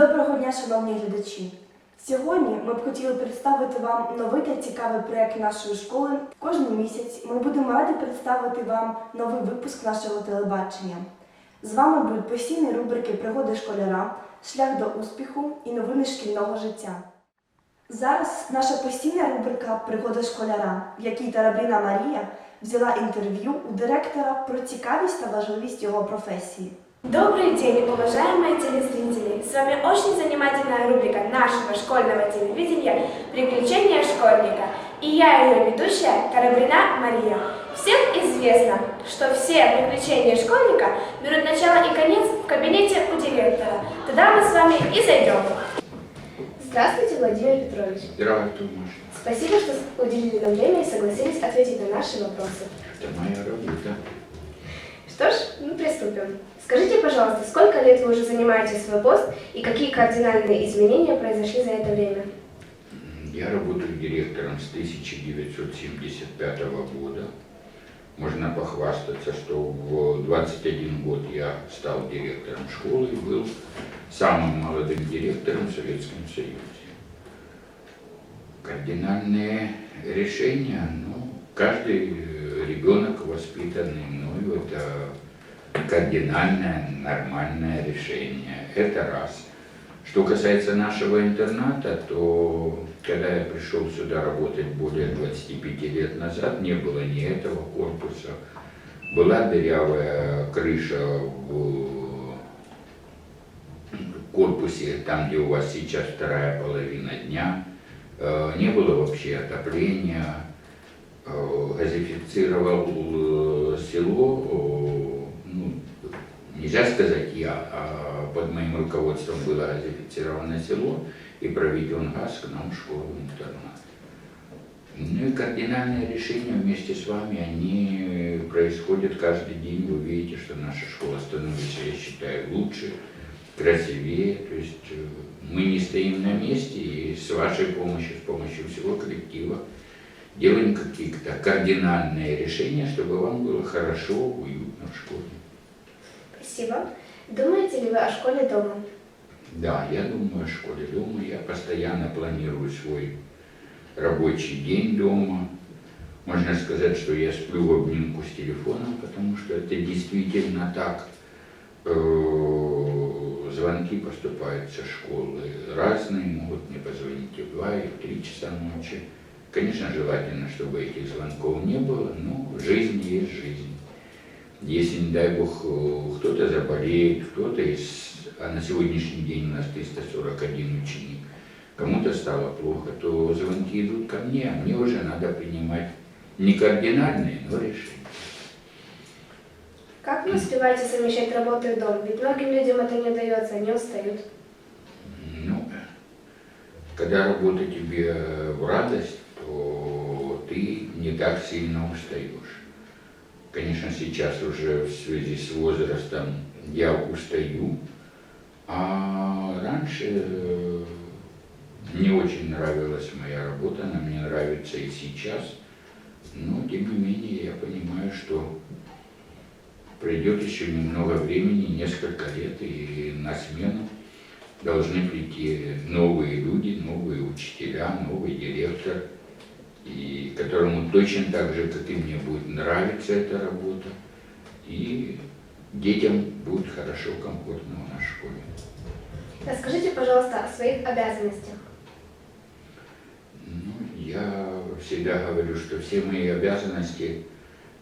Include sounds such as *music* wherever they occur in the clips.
Доброго дня, шановні глядачі! Сьогодні ми б хотіли представити вам новий та цікавий проект нашої школи. Кожен місяць ми будемо раді представити вам новий випуск нашого телебачення. З вами будуть постійні рубрики Пригоди школяра, шлях до успіху і новини шкільного життя. Зараз наша постійна рубрика Пригоди школяра, в якій Тарабріна Марія взяла інтерв'ю у директора про цікавість та важливість його професії. Добрый день, уважаемые телезрители! С вами очень занимательная рубрика нашего школьного телевидения «Приключения школьника». И я ее ведущая Карабрина Мария. Всем известно, что все приключения школьника берут начало и конец в кабинете у директора. Туда мы с вами и зайдем. Здравствуйте, Владимир Петрович. Здравствуй, Маша. Спасибо, что уделили нам время и согласились ответить на наши вопросы. Это моя работа. Что ж, мы приступим. Скажите, пожалуйста, сколько лет вы уже занимаете свой пост и какие кардинальные изменения произошли за это время? Я работаю директором с 1975 года. Можно похвастаться, что в 21 год я стал директором школы и был самым молодым директором в Советском Союзе. Кардинальные решения, ну, каждый э, ребенок, воспитанный мною, это кардинальное, нормальное решение. Это раз. Что касается нашего интерната, то когда я пришел сюда работать более 25 лет назад, не было ни этого корпуса. Была дырявая крыша в корпусе, там, где у вас сейчас вторая половина дня. Э, Не было вообще отопления. Э, Газифицировал э, село, нельзя сказать я, а под моим руководством было газифицировано село и проведен газ к нам в школу-интернат. Ну и кардинальные решения вместе с вами, они происходят каждый день. Вы видите, что наша школа становится, я считаю, лучше, красивее. То есть э, мы не стоим на месте и с вашей помощью, с помощью всего коллектива делаем какие-то кардинальные решения, чтобы вам было хорошо, уютно в школе. Спасибо. Думаете ли вы о школе дома? Да, я думаю о школе дома. Я постоянно планирую свой рабочий день дома. Можно сказать, что я сплю в обнимку с телефоном, потому что это действительно так. Э, Звонки поступают со школы разные, могут мне позвонить и в 2, и в 3 часа ночи. Конечно, желательно, чтобы этих звонков не было, но жизнь есть жизнь. Если, не дай бог, э, кто-то заболеет, кто-то из... А на сегодняшний день у нас 341 ученик, кому-то стало плохо, то звонки идут ко мне, а мне уже надо принимать не кардинальные, но решения. Как вы успеваете совмещать работу и дом? Ведь многим людям это не удается, они устают. Ну, когда работа тебе в радость, то ты не так сильно устаешь. Конечно, сейчас уже в связи с возрастом я устаю, а раньше э, мне очень нравилась моя работа, она мне нравится и сейчас, но тем не менее я понимаю, что пройдет еще немного времени, несколько лет, и на смену должны прийти новые люди, новые учителя, новый директор, и которому точно так же, как и мне, будет нравиться эта работа, и детям будет хорошо, комфортно в школе. Расскажите, пожалуйста, о своих обязанностях. Ну, я всегда говорю, что все мои обязанности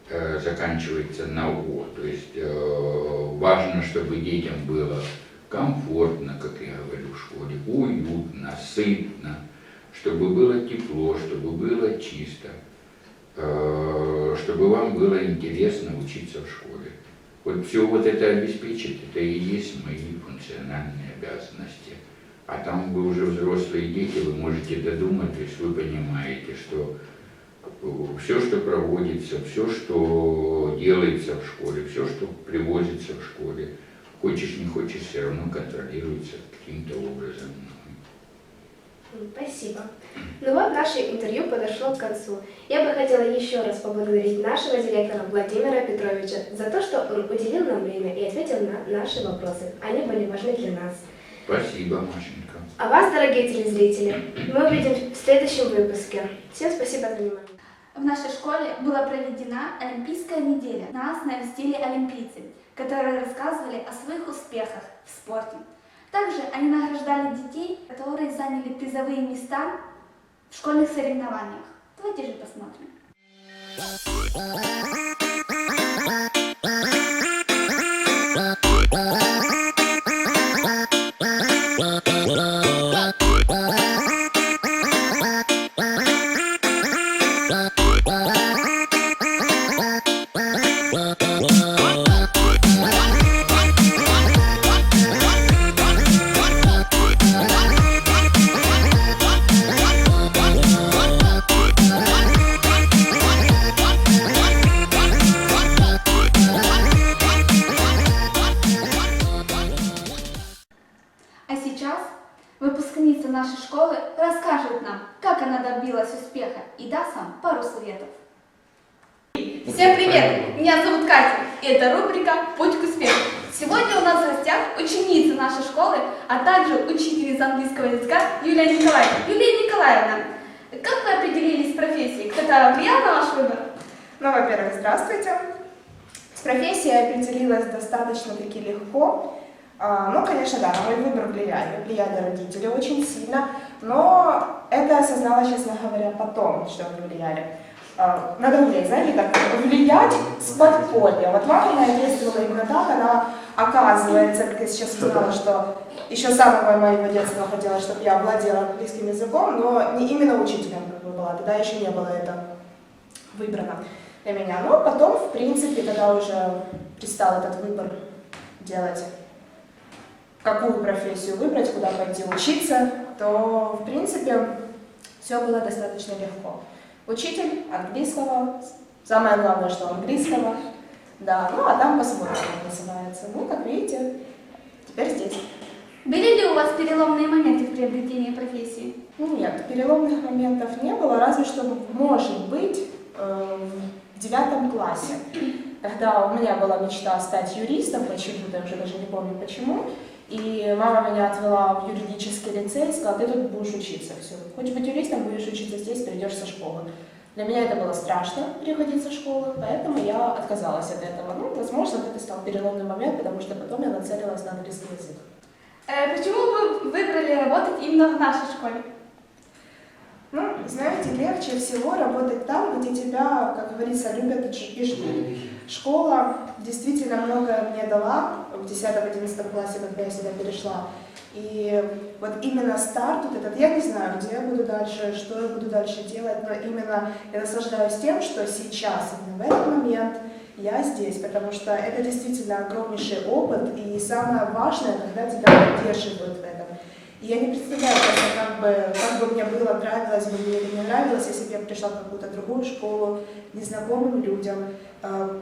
э, заканчиваются на «о». То есть э, важно, чтобы детям было комфортно, как я говорю в школе, уютно, сытно, чтобы было тепло, чтобы было чисто, э, чтобы вам было интересно учиться в школе. Вот все вот это обеспечить, это и есть мои функциональные обязанности. А там вы уже взрослые дети, вы можете додумать, то есть вы понимаете, что все, что проводится, все, что делается в школе, все, что привозится в школе, хочешь не хочешь, все равно контролируется каким-то образом. Спасибо. Ну вот наше интервью подошло к концу. Я бы хотела еще раз поблагодарить нашего директора Владимира Петровича за то, что он уделил нам время и ответил на наши вопросы. Они были важны для нас. Спасибо, Машенька. А вас, дорогие телезрители, мы увидим в следующем выпуске. Всем спасибо за внимание. В нашей школе была проведена Олимпийская неделя. Нас навестили олимпийцы, которые рассказывали о своих успехах в спорте. Также они награждали детей, которые заняли призовые места в школьных соревнованиях. Давайте же посмотрим. Сейчас выпускница нашей школы расскажет нам, как она добилась успеха и даст нам пару советов. Всем привет! Меня зовут Катя, и это рубрика «Путь к успеху». Сегодня у нас в гостях ученица нашей школы, а также учительница английского языка Юлия Николаевна. Юлия Николаевна, как вы определились с профессией? Кто-то влиял на ваш выбор? Ну, во-первых, здравствуйте. С профессией я определилась достаточно-таки легко. А, Ну, конечно, да, на мой выбор влияли. Влияли родители очень сильно, но это осознала, честно говоря, потом, что они влияли. А, Надо уметь, знаете, так влиять с подполья. Вот мама моя действовала именно так, она, оказывается, как я сейчас узнала, что еще с самого моего детства хотела, чтобы я владела английским языком, но не именно учителем как бы была, тогда еще не было это выбрано для меня. Но потом, в принципе, когда уже пристал этот выбор делать, какую профессию выбрать, куда пойти учиться, то, в принципе, все было достаточно легко. Учитель английского, самое главное, что английского, да, ну а там посмотрим, как называется. Ну, как видите, теперь здесь. Были ли у вас переломные моменты в приобретении профессии? Ну, Нет, переломных моментов не было, разве что, может быть, э, в девятом классе, когда у меня была мечта стать юристом, почему-то, я уже даже не помню почему, и мама меня отвела в юридический лицей и сказала, ты тут будешь учиться, все. Хочешь быть юристом, будешь учиться здесь, придешь со школы. Для меня это было страшно, приходить со школы, поэтому я отказалась от этого. Ну, возможно, это стал переломный момент, потому что потом я нацелилась на английский язык. Э, почему вы выбрали работать именно в нашей школе? Ну, знаете, легче всего работать там, где тебя, как говорится, любят и ждут. Школа действительно многое мне дала в 10-11 классе, когда я сюда перешла. И вот именно старт вот этот, я не знаю, где я буду дальше, что я буду дальше делать, но именно я наслаждаюсь тем, что сейчас, именно в этот момент, я здесь, потому что это действительно огромнейший опыт, и самое важное, когда тебя поддерживают в этом. Я не представляю просто, как бы, как бы мне было, нравилось бы мне или не нравилось, если бы я пришла в какую-то другую школу, незнакомым людям, э,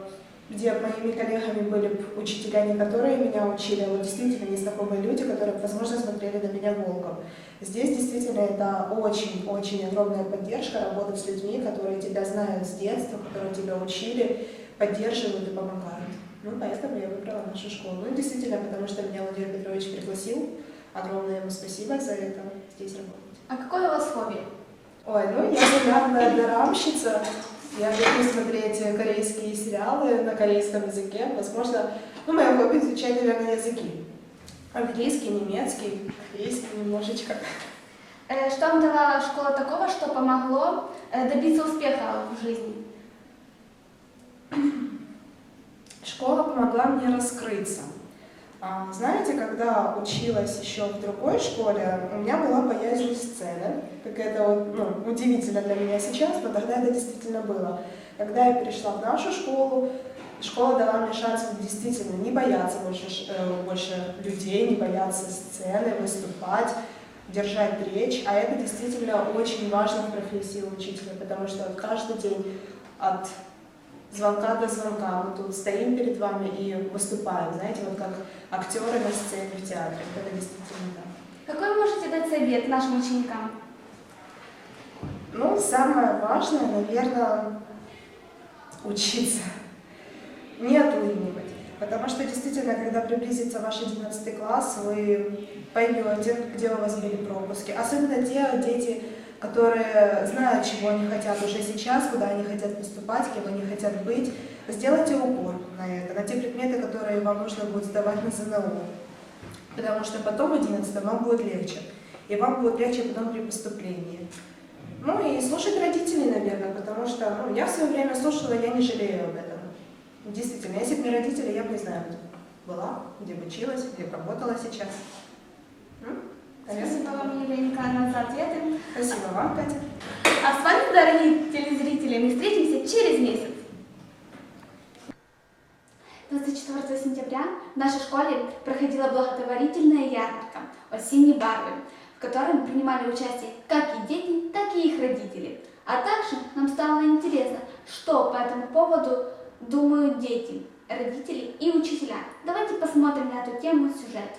где моими коллегами были учителя, не которые меня учили, а вот действительно незнакомые люди, которые, возможно, смотрели на меня волком. Здесь действительно это очень-очень огромная поддержка, работать с людьми, которые тебя знают с детства, которые тебя учили, поддерживают и помогают. Ну, поэтому я выбрала нашу школу. Ну, действительно, потому что меня Владимир Петрович пригласил. Огромное ему спасибо за это здесь работать. А какое у вас хобби? Ой, ну я завязанная дорамщица. Я люблю смотреть корейские сериалы на корейском языке. Возможно, ну, мое хобби изучать, наверное, языки. Английский, немецкий, корейский немножечко. Э, Что вам дала школа такого, что помогло э, добиться успеха в жизни? Школа помогла мне раскрыться. А, Знаете, когда училась еще в другой школе, у меня была боязнь сцены. Как это ну, удивительно для меня сейчас, но тогда это действительно было. Когда я перешла в нашу школу, школа дала мне шанс действительно не бояться больше, э, больше людей, не бояться сцены, выступать, держать речь. А это действительно очень важно в профессии учителя, потому что каждый день от звонка до звонка. Мы тут стоим перед вами и выступаем, знаете, вот как актеры на сцене в театре. Это действительно так. Какой вы можете дать совет нашим ученикам? Ну, самое важное, наверное, учиться. Не отлынивать. Потому что действительно, когда приблизится ваш 11 класс, вы поймете, где у вас были пропуски. Особенно те дети, которые знают, чего они хотят уже сейчас, куда они хотят поступать, кем они хотят быть. Сделайте упор на это, на те предметы, которые вам нужно будет сдавать на ЗНО. Потому что потом в 11 вам будет легче. И вам будет легче потом при поступлении. Ну и слушать родителей, наверное, потому что ну, я в свое время слушала, я не жалею об этом. Действительно, если бы не родители, я бы не знаю, была, где бы училась, где бы работала сейчас. М? Наверное, Спасибо вам, Юлия Николаевна, за ответы. Спасибо вам, Катя. А с вами, дорогие телезрители, мы встретимся через месяц. 24 сентября в нашей школе проходила благотворительная ярмарка «Осенние барвы», в котором принимали участие как и дети, так и их родители. А также нам стало интересно, что по этому поводу думают дети, родители и учителя. Давайте посмотрим на эту тему сюжет.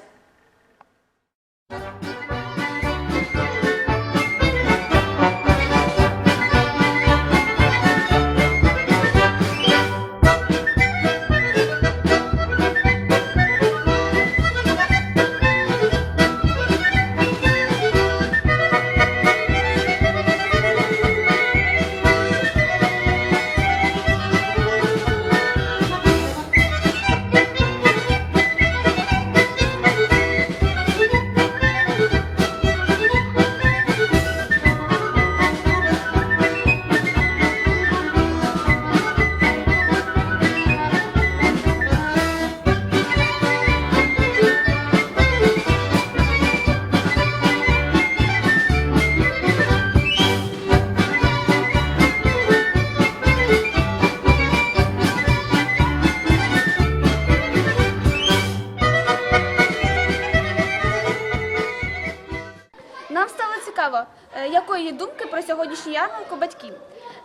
про сьогоднішню ярмарку батьків.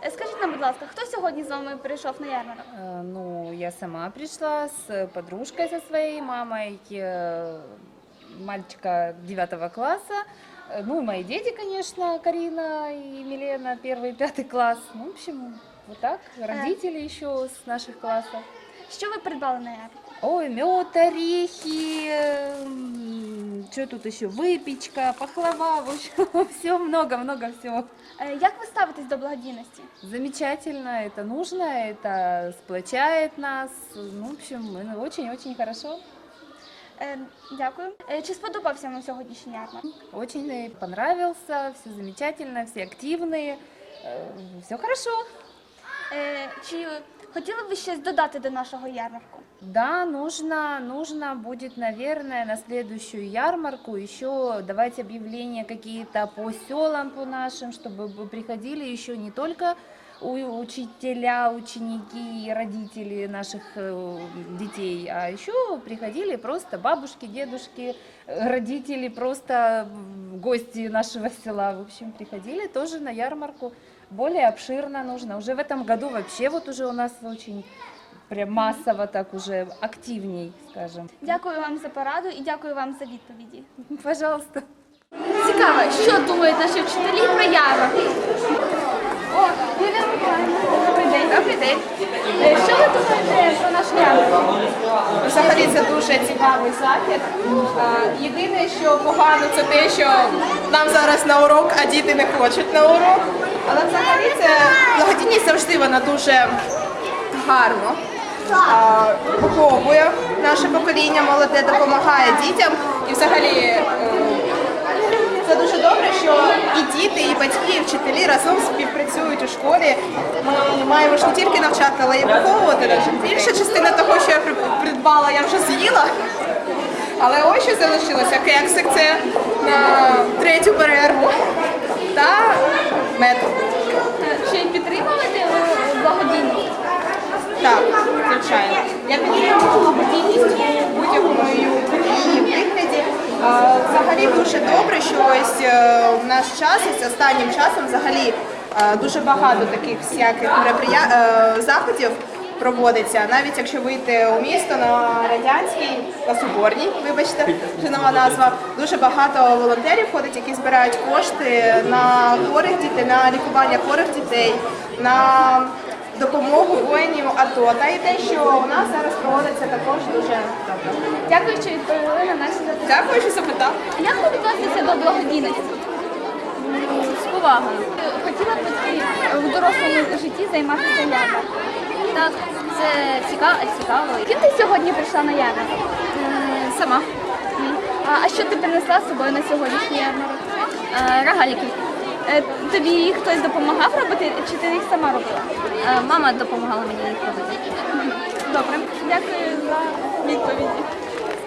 Е, Скажіть нам, будь ласка, хто сьогодні з вами прийшов на ярмарок? Э, Ну, я сама пришла с подружкой со своей мамой, э, мальчика 9 класса. Э, Ну, и мои дети, конечно, Карина и Милена, первый и пятый класс. Ну, в общем, вот так, родители еще с наших классов. Що ви придбали на ярмарку? Ой, мед, орехи, что тут еще, выпечка, пахлава, в общем, *laughs* все много-много всего. Е, Як ви ставитесь до благодійності? Замечательно, это нужно, это сплочает нас. Ну, в общем, мы очень-очень хорошо. Е, Дякую. Е, Чи сподобався вам сьогоднішній ярмарок? Очень э, понравился, все замечательно, все активные, все хорошо. Е, Чи хотіли б ви щось додати до нашого ярмарку? Да, нужно, нужно будет, наверное, на следующую ярмарку еще давать объявления какие-то по селам, по нашим, чтобы бы приходили еще не только у- учителя, ученики и родители наших э, детей, а еще приходили просто бабушки, дедушки, э, родители, просто гости нашего села. В общем, приходили тоже на ярмарку. Более обширно нужно. Уже в этом году вообще вот уже у нас очень прям массово так уже активней, скажем. Дякую вам за пораду і дякую вам за відповіді. *laughs* Пожалуйста. Цікаво, що думають наші вчителі про ярмарку? О, Юлія Миколаївна, добрий день. Добрий день. Що ви думаєте про нашу ярмарку? Взагалі це дуже цікавий захід. Е, Єдине, що погано, це те, що нам зараз на урок, а діти не хочуть на урок. Але взагалі це благодійність завжди вона дуже гарно виховує наше покоління, молоде допомагає дітям. І взагалі е, це дуже добре, що і діти, і батьки, і вчителі разом співпрацюють у школі. Ми маємо ж не тільки навчати, але й виховувати. Більша частина того, що я придбала, я вже з'їла. Але ось що залишилося кексик, це на третю перерву та мед. Чи підтримуєте ви благодійність? Так, звичайно. Я підтримую благодійність у будь-якому її вигляді. Е, Взагалі дуже добре, що ось е, в наш час, ось останнім часом взагалі е, дуже багато таких всяких мероприя- е, заходів проводиться. Навіть якщо вийти у місто на радянській, на Соборній, вибачте, вже нова назва, дуже багато волонтерів ходить, які збирають кошти на хворих дітей, на лікування хворих дітей, на допомогу воїнів АТО та і те, що у нас зараз проводиться також дуже добре. Дякую, що відповіли на наші запитання. Дякую, що запитав. Як ви відноситеся до благодійності? З повагою. Хотіла б в дорослому житті займатися ярмарком. Так, це цікаво, цікаво. Ким ти сьогодні прийшла на ярмарок? Сама. А, а що ти принесла з собою на сьогоднішній ярмарок? Рогаліки. Е, Тобі хтось допомагав робити, чи ти їх сама робила? Мама допомагала мені їх робити. Добре, дякую за відповіді.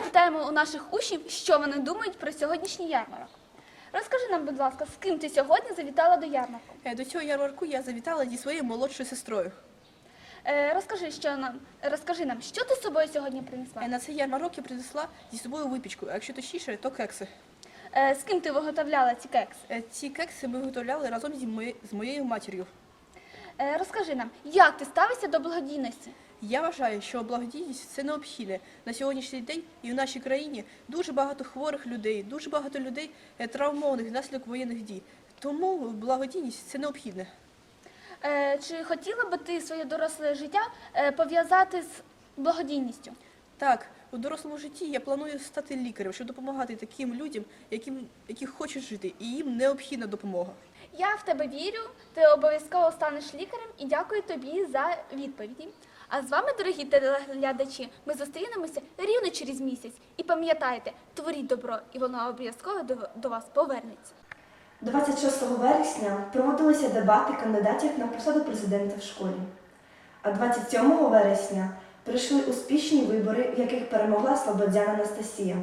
Питаємо у наших учнів, що вони думають про сьогоднішній ярмарок. Розкажи нам, будь ласка, з ким ти сьогодні завітала до ярмарку? Е, До цього ярмарку я завітала зі своєю молодшою сестрою. Е, розкажи, що нам, розкажи нам, що ти з собою сьогодні принесла? Е, На цей ярмарок я принесла зі собою випічку, а якщо точніше, то кекси. Е, з ким ти виготовляла ці кекси? Е, Ці кекси ми виготовляли разом зі моє- з моєю матір'ю. Е, розкажи нам, як ти ставишся до благодійності? Я вважаю, що благодійність це необхідне на сьогоднішній день і в нашій країні дуже багато хворих людей, дуже багато людей травмованих внаслідок воєнних дій. Тому благодійність це необхідне. Е, чи хотіла би ти своє доросле життя е, пов'язати з благодійністю? Так, у дорослому житті я планую стати лікарем, щоб допомагати таким людям, яким, які хочуть жити, і їм необхідна допомога. Я в тебе вірю, ти обов'язково станеш лікарем і дякую тобі за відповіді. А з вами, дорогі телеглядачі, ми зустрінемося рівно через місяць. І пам'ятайте, творіть добро, і воно обов'язково до, до вас повернеться. 26 вересня проводилися дебати кандидатів на посаду президента в школі. А 27 вересня пройшли успішні вибори, в яких перемогла Слободяна Анастасія.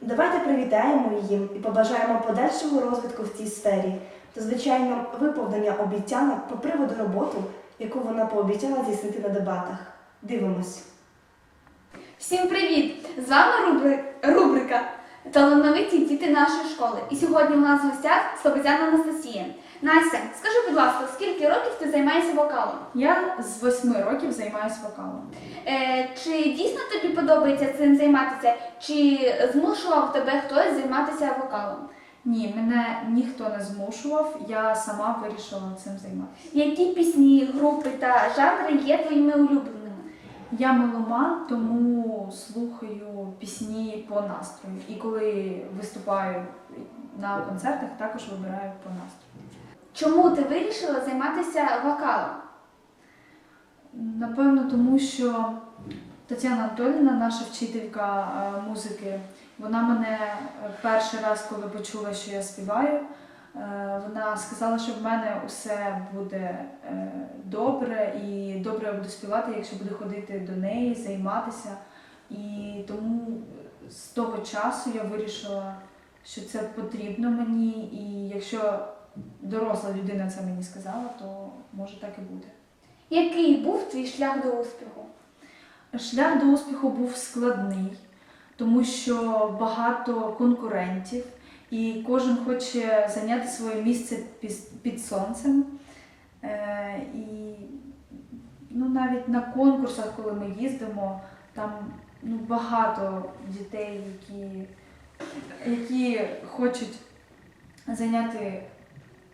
Давайте привітаємо її і побажаємо подальшого розвитку в цій сфері та, звичайно, виповнення обіцянок по приводу роботи, яку вона пообіцяла здійснити на дебатах. Дивимось. Всім привіт! З вами рубри... рубрика Талановиті діти нашої школи. І сьогодні у нас в гостях Слободяна Анастасія. Настя, скажи, будь ласка, скільки років ти займаєшся вокалом? Я з восьми років займаюся вокалом. Е, чи дійсно тобі подобається цим займатися? Чи змушував тебе хтось займатися вокалом? Ні, мене ніхто не змушував, я сама вирішила цим займатися. Які пісні, групи та жанри є твоїми улюбленими? Я меломан, тому слухаю пісні по настрою. І коли виступаю на концертах, також вибираю по настрою. Чому ти вирішила займатися вокалом? Напевно, тому що Тетяна Анатоліївна, наша вчителька е, музики, вона мене перший раз, коли почула, що я співаю, вона сказала, що в мене усе буде е, добре і добре я буду співати, якщо буду ходити до неї, займатися. І тому з того часу я вирішила, що це потрібно мені, і якщо доросла людина це мені сказала, то може так і буде. Який був твій шлях до успіху? Шлях до успіху був складний, тому що багато конкурентів, і кожен хоче зайняти своє місце під, сонцем. Е, і ну, навіть на конкурсах, коли ми їздимо, там ну, багато дітей, які, які хочуть зайняти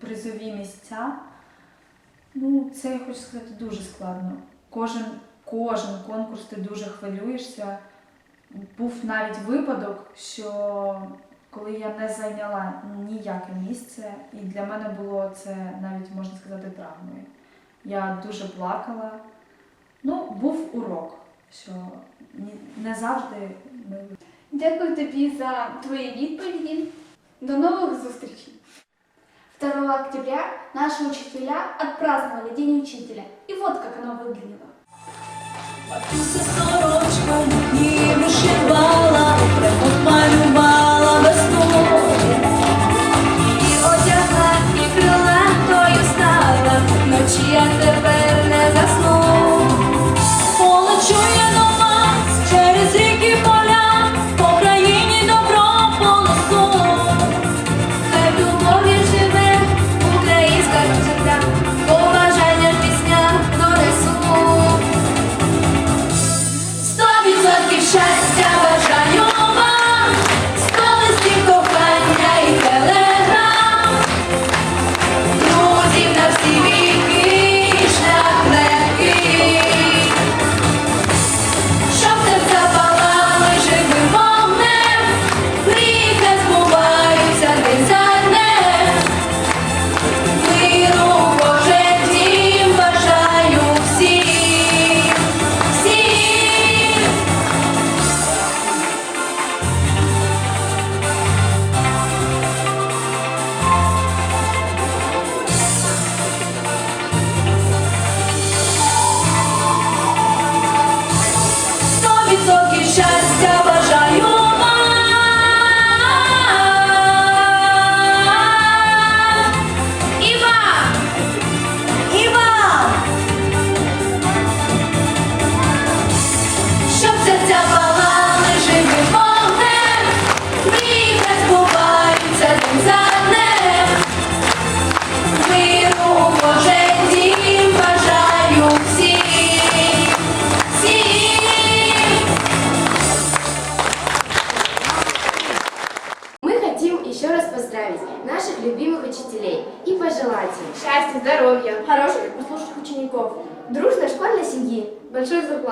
призові місця. Ну, це я хочу сказати дуже складно. Кожен, кожен конкурс ти дуже хвилюєшся. Був навіть випадок, що коли я не зайняла ніяке місце, і для мене було це навіть можна сказати травмою. Я дуже плакала. Ну, був урок, що ні- не завжди ми Дякую тобі за твої відповіді. До новых зустрічей! 2 октября наши учителя отпраздновали День учителя. И вот как оно выглядело.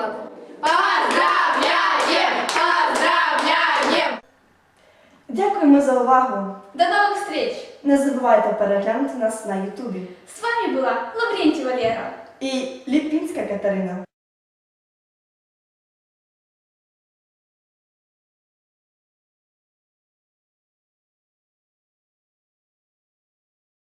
большой зарплаты. Поздравляем! Поздравляем! Дякуємо за увагу! До новых встреч! Не забувайте переглянути нас на Ютубі. С вами была Лаврентьева Лера. І Ліпінська Катерина.